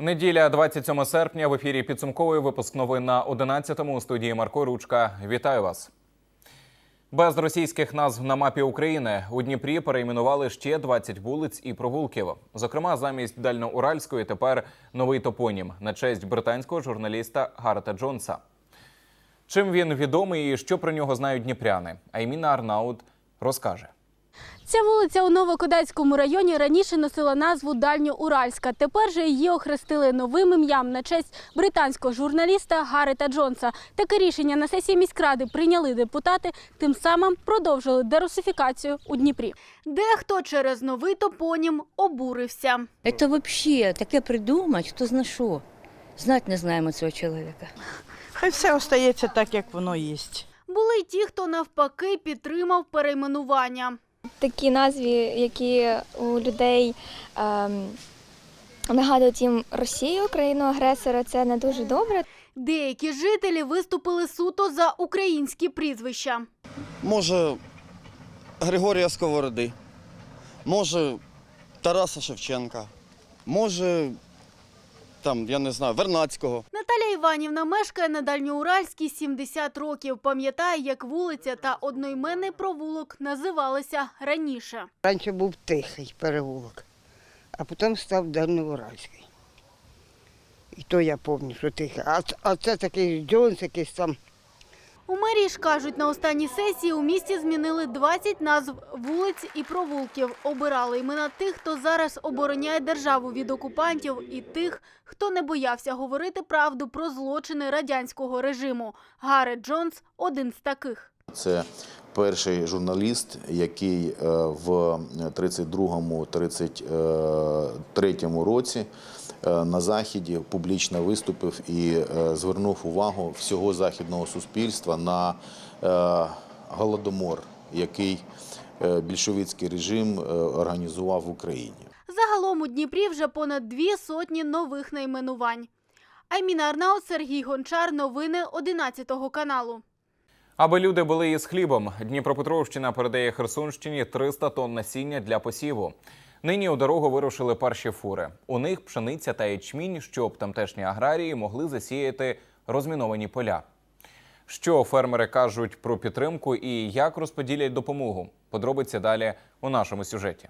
Неділя, 27 серпня. В ефірі підсумковий випуск новин на 11-му у студії Марко Ручка. Вітаю вас. Без російських назв на мапі України у Дніпрі перейменували ще 20 вулиць і провулків. Зокрема, замість Дальноуральської тепер новий топонім на честь британського журналіста Гарета Джонса. Чим він відомий і що про нього знають дніпряни? Айміна Арнаут розкаже. Ця вулиця у Новокодацькому районі раніше носила назву Дальньоуральська. Тепер же її охрестили новим ім'ям на честь британського журналіста Гарета Джонса. Таке рішення на сесії міськради прийняли депутати, тим самим продовжили дерусифікацію у Дніпрі. Дехто через новий топонім обурився. Это вообще таке придумать, хто зна що. Знать не знаємо цього чоловіка. Хай все остається так, як воно є. Були й ті, хто навпаки підтримав перейменування. Такі назві, які у людей ем, нагадують їм Росію, країну агресора, це не дуже добре. Деякі жителі виступили суто за українські прізвища. Може, Григорія Сковороди, може, Тараса Шевченка, може, там, я не знаю, Вернацького. Наталя Іванівна мешкає на Дальньоуральській 70 років. Пам'ятає, як вулиця та одноіменний провулок називалися раніше. Раніше був тихий переулок, а потім став Дальньоуральський. І то я пам'ятаю, що тихий. А, а це такий Джонс якийсь там. У мерії ж кажуть, на останній сесії у місті змінили 20 назв вулиць і провулків. Обирали імена тих, хто зараз обороняє державу від окупантів, і тих, хто не боявся говорити правду про злочини радянського режиму. Гарет Джонс один з таких. Це перший журналіст, який е, в 32-33 році е, на заході публічно виступив і е, звернув увагу всього західного суспільства на е, голодомор, який е, більшовицький режим е, організував в Україні. Загалом у Дніпрі вже понад дві сотні нових найменувань. Айміна Арнаут, Сергій Гончар. Новини 11 каналу. Аби люди були із хлібом, Дніпропетровщина передає Херсонщині 300 тонн насіння для посіву. Нині у дорогу вирушили перші фури. У них пшениця та ячмінь, щоб тамтешні аграрії могли засіяти розміновані поля. Що фермери кажуть про підтримку і як розподілять допомогу? Подробиці далі у нашому сюжеті.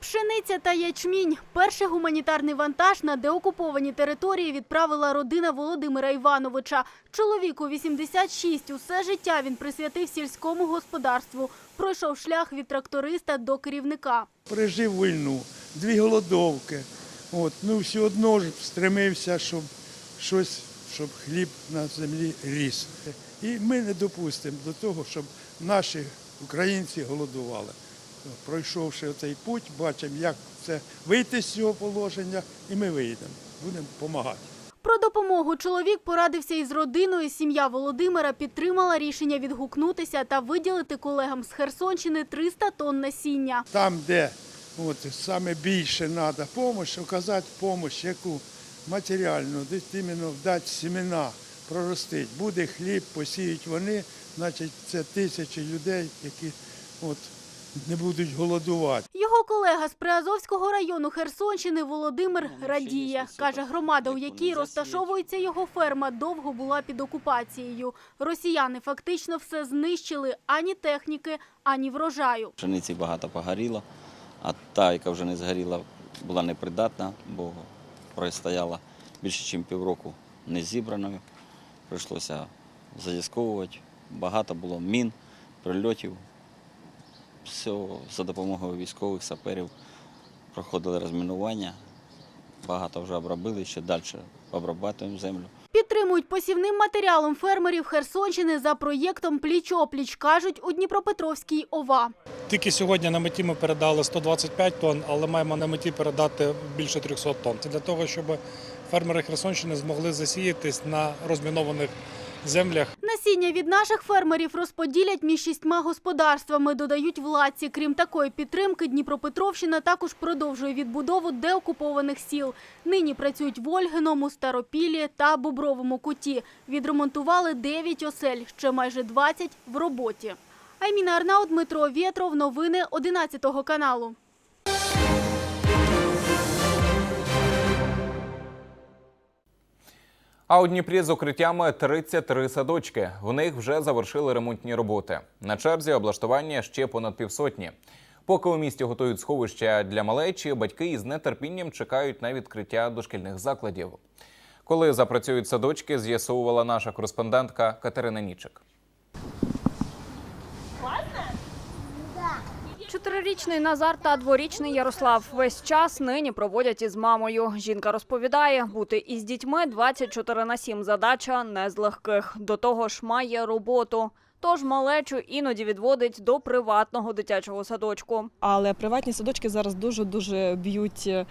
Пшениця та ячмінь. Перший гуманітарний вантаж на деокуповані території відправила родина Володимира Івановича. Чоловіку 86. Усе життя він присвятив сільському господарству. Пройшов шлях від тракториста до керівника. Пережив війну, дві голодовки. От, ну все одно ж стремився, щоб щось, щоб хліб на землі ріс. І ми не допустимо до того, щоб наші українці голодували. Пройшовши цей путь, бачимо, як це вийти з цього положення, і ми вийдемо. Будемо допомагати. Про допомогу чоловік порадився із родиною. Сім'я Володимира підтримала рішення відгукнутися та виділити колегам з Херсонщини 300 тонн насіння. Там, де от, саме більше треба допомогу, оказати допомогу, яку матеріальну, десь іменно дати семена, проростить. Буде хліб, посіють вони, значить це тисячі людей, які от, не будуть голодувати. Його колега з Приазовського району Херсонщини Володимир радіє. Каже, громада, у якій розташовується його ферма, довго була під окупацією. Росіяни фактично все знищили ані техніки, ані врожаю. Пшениці багато погоріло, а та, яка вже не згоріла, була непридатна, бо простояла більше, ніж півроку не зібраною. Прийшлося задісковувати. Багато було мін, прильотів. Все за допомогою військових саперів проходили розмінування. Багато вже обробили, ще далі обрабатуємо землю. Підтримують посівним матеріалом фермерів Херсонщини за проєктом Пліч-опліч, кажуть у Дніпропетровській ОВА. Тільки сьогодні на меті ми передали 125 тонн, але маємо на меті передати більше 300 тонн. Це для того, щоб фермери Херсонщини змогли засіятись на розмінованих землях. Насіння від наших фермерів розподілять між шістьма господарствами, додають владці. Крім такої підтримки, Дніпропетровщина також продовжує відбудову деокупованих сіл. Нині працюють в Ольгиному, Старопілі та Бобровому куті. Відремонтували 9 осель, ще майже 20 в роботі. Айміна Арнаут, Дмитро Вєтров. Новини 11 каналу. А у Дніпрі з укриттями 33 садочки. В них вже завершили ремонтні роботи. На черзі облаштування ще понад півсотні. Поки у місті готують сховища для малечі, батьки із нетерпінням чекають на відкриття дошкільних закладів. Коли запрацюють садочки, з'ясовувала наша кореспондентка Катерина Нічик. Чотирирічний Назар та дворічний Ярослав весь час нині проводять із мамою. Жінка розповідає, бути із дітьми 24 на 7 задача не з легких. До того ж має роботу. Тож малечу іноді відводить до приватного дитячого садочку. Але приватні садочки зараз дуже дуже б'ють е,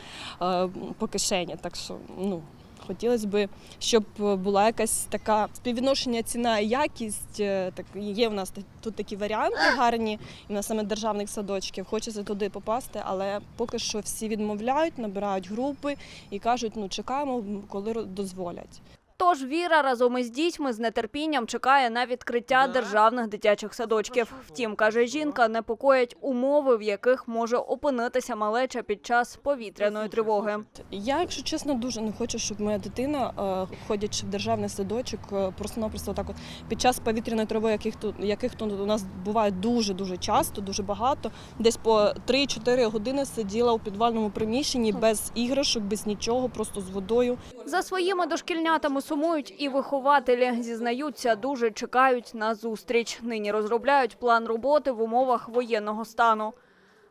по кишені. Так що ну хотілося б, щоб була якась така співвідношення ціна і якість. Е, Так є в нас тут такі варіанти гарні, і на саме державних садочків. Хочеться туди попасти, але поки що всі відмовляють, набирають групи і кажуть, ну чекаємо, коли дозволять. Тож Віра разом із дітьми з нетерпінням чекає на відкриття державних дитячих садочків. Втім, каже жінка, непокоять умови, в яких може опинитися малеча під час повітряної тривоги. Я, якщо чесно, дуже не хочу, щоб моя дитина, е, ходячи в державний садочок, е, просто-напросто так от під час повітряної тривоги, яких тут яких тут у нас буває дуже дуже часто, дуже багато, десь по 3-4 години сиділа у підвальному приміщенні без іграшок, без нічого, просто з водою. За своїми дошкільнятами сумують і вихователі. Зізнаються, дуже чекають на зустріч. Нині розробляють план роботи в умовах воєнного стану.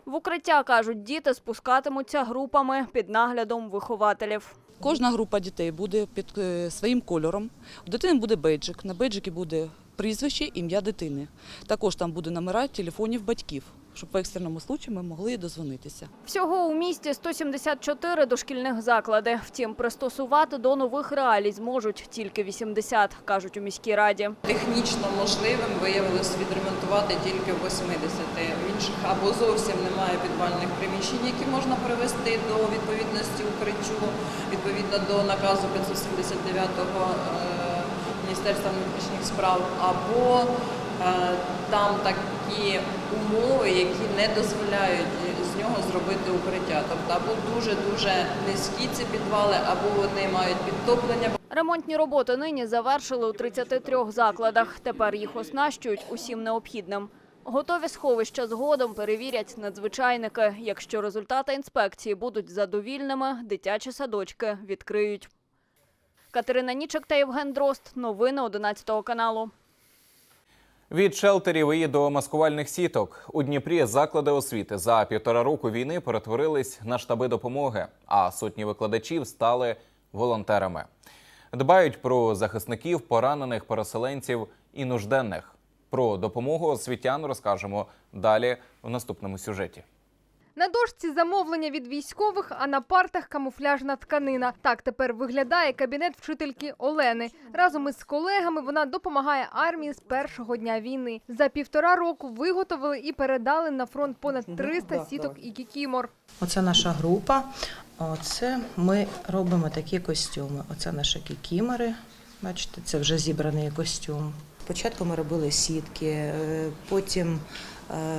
В укриття, кажуть, діти спускатимуться групами під наглядом вихователів. Кожна група дітей буде під е, своїм кольором. У дитини буде бейджик. На бейджикі буде прізвище, ім'я дитини. Також там буде номера телефонів батьків, щоб в екстреному случаї ми могли дозвонитися. Всього у місті 174 дошкільних заклади. Втім, пристосувати до нових реалій зможуть тільки 80, кажуть у міській раді. Технічно можливим виявилось відремонтувати тільки 80. В інших або зовсім немає підвальних приміщень, які можна привести до відповідності укриттю, відповідно до наказу 579-го е, Міністерства внутрішніх справ, або е, там такі умови, які не дозволяють з нього зробити укриття. Тобто або дуже-дуже низькі ці підвали, або вони мають підтоплення, Ремонтні роботи нині завершили у 33 закладах. Тепер їх оснащують усім необхідним. Готові сховища згодом перевірять надзвичайники. Якщо результати інспекції будуть задовільними, дитячі садочки відкриють. Катерина Нічик та Євген Дрозд. Новини 11 каналу. Від шелтерів і до маскувальних сіток у Дніпрі заклади освіти за півтора року війни перетворились на штаби допомоги, а сотні викладачів стали волонтерами. Дбають про захисників, поранених переселенців і нужденних. Про допомогу освітян розкажемо далі в наступному сюжеті. На дошці замовлення від військових, а на партах камуфляжна тканина. Так тепер виглядає кабінет вчительки Олени. Разом із колегами вона допомагає армії з першого дня війни. За півтора року виготовили і передали на фронт понад 300 сіток і кікімор. Оце наша група. Оце ми робимо такі костюми. Оце наші кікімори. Бачите, це вже зібраний костюм. Спочатку ми робили сітки, е, потім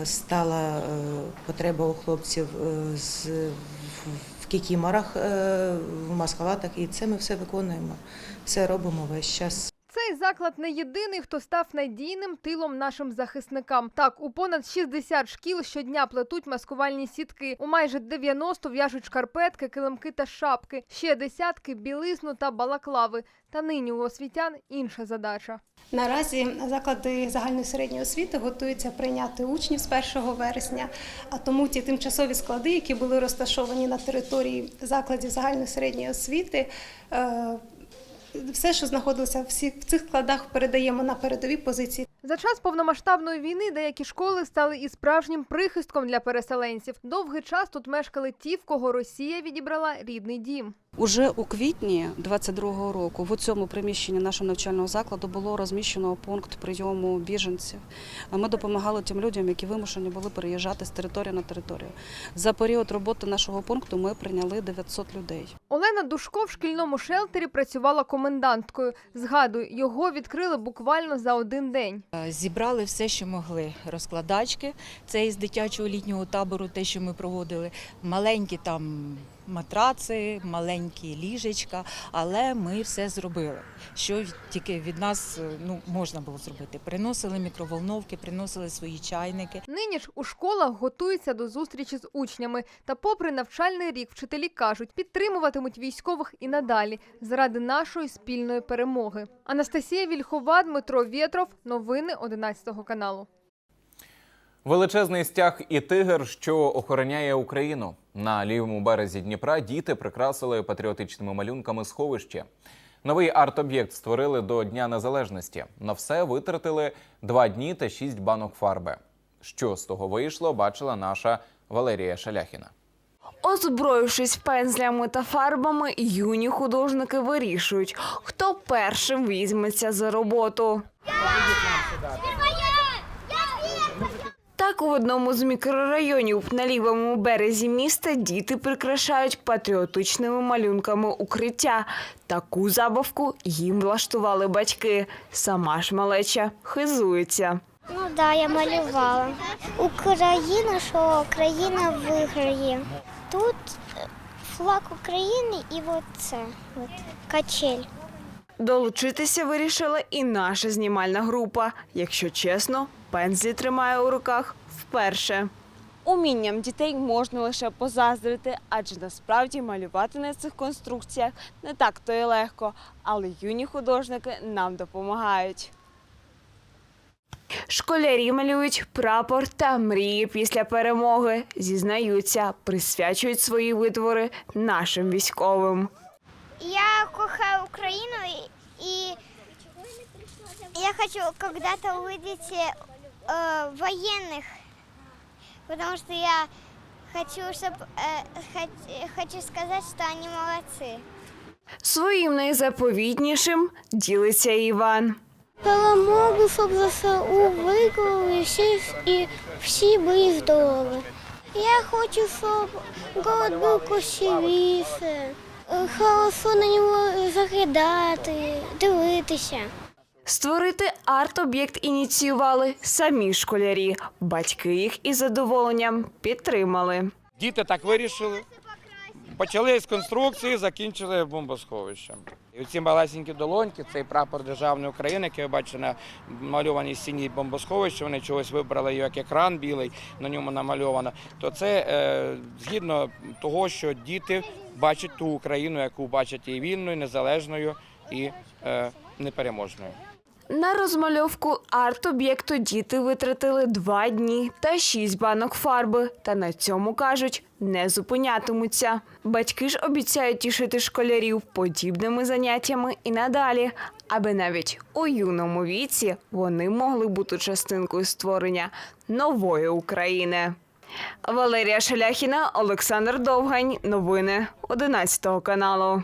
стала е, потреба у хлопців е, з, в- кікіморах, е, в маскалатах, і це ми все виконуємо. Все робимо весь час. Цей заклад не єдиний, хто став надійним тилом нашим захисникам. Так, у понад 60 шкіл щодня плетуть маскувальні сітки. У майже 90 в'яжуть шкарпетки, килимки та шапки. Ще десятки білизну та балаклави. Та нині у освітян інша задача. Наразі заклади загальної середньої освіти готуються прийняти учнів з 1 вересня, а тому ті тимчасові склади, які були розташовані на території закладів загальної середньої освіти, е, все, що знаходилося в цих складах, передаємо на передові позиції. За час повномасштабної війни деякі школи стали і справжнім прихистком для переселенців. Довгий час тут мешкали ті, в кого Росія відібрала рідний дім. Уже у квітні 22-го року в цьому приміщенні нашого навчального закладу було розміщено пункт прийому біженців. А Ми допомагали тим людям, які вимушені були переїжджати з території на територію. За період роботи нашого пункту ми прийняли 900 людей. Олена Душко в шкільному шелтері працювала коменданткою. Згадую, його відкрили буквально за один день. Зібрали все, що могли. Розкладачки, це із дитячого літнього табору, те, що ми проводили. Маленькі там матраци, маленькі ліжечка, але ми все зробили. Що тільки від нас е, ну, можна було зробити. Приносили мікроволновки, приносили свої чайники. Нині ж у школах готуються до зустрічі з учнями. Та, попри навчальний рік, вчителі кажуть, підтримуватимуть військових і надалі заради нашої спільної перемоги. Анастасія Вільхова, Дмитро Вєтров. Новини 11 каналу. Величезний стяг і тигр, що охороняє Україну. На лівому березі Дніпра діти прикрасили патріотичними малюнками сховище. Новий арт-об'єкт створили до Дня Незалежності. На все витратили два дні та шість банок фарби. Що з того вийшло, бачила наша Валерія Шаляхіна. Озброївшись пензлями та фарбами, юні художники вирішують, хто першим візьметься за роботу. Так, в одному з мікрорайонів на лівому березі міста діти прикрашають патріотичними малюнками укриття. Таку забавку їм влаштували батьки. Сама ж малеча хизується. Ну так, да, я малювала. Україна, що країна виграє. Тут флаг України і от це, от, качель. Долучитися вирішила і наша знімальна група. Якщо чесно, пензлі тримає у руках вперше. Умінням дітей можна лише позаздрити, адже насправді малювати на цих конструкціях не так то й легко, але юні художники нам допомагають. Школярі малюють прапор та мрії після перемоги. Зізнаються, присвячують свої витвори нашим військовим. Я кохаю Украину и, и я хочу когда-то увидеть э, военных, потому что я хочу, чтобы хочу сказать, что они молодцы. Своїм найзаповітнішим ділиться Іван. Перемогу, щоб ЗСУ виклали всі, і всі були здорові. Я хочу, щоб город був красивіше, хорошо на нього заглядати, дивитися. Створити арт-об'єкт ініціювали самі школярі. Батьки їх із задоволенням підтримали. Діти так вирішили. Почали з конструкції, закінчили бомбосховищем. І ці малесенькі долоньки, цей прапор державної України, який ви бачите на малюваній стіні бомбосховища, вони чогось вибрали як екран білий, на ньому намальовано. То це е, згідно того, що діти бачать ту Україну, яку бачать і вільною, незалежною і е, непереможною. На розмальовку арт-об'єкту діти витратили два дні та шість банок фарби. Та на цьому кажуть, не зупинятимуться. Батьки ж обіцяють тішити школярів подібними заняттями і надалі, аби навіть у юному віці вони могли бути частинкою створення нової України. Валерія Шаляхіна, Олександр Довгань. Новини 11 каналу.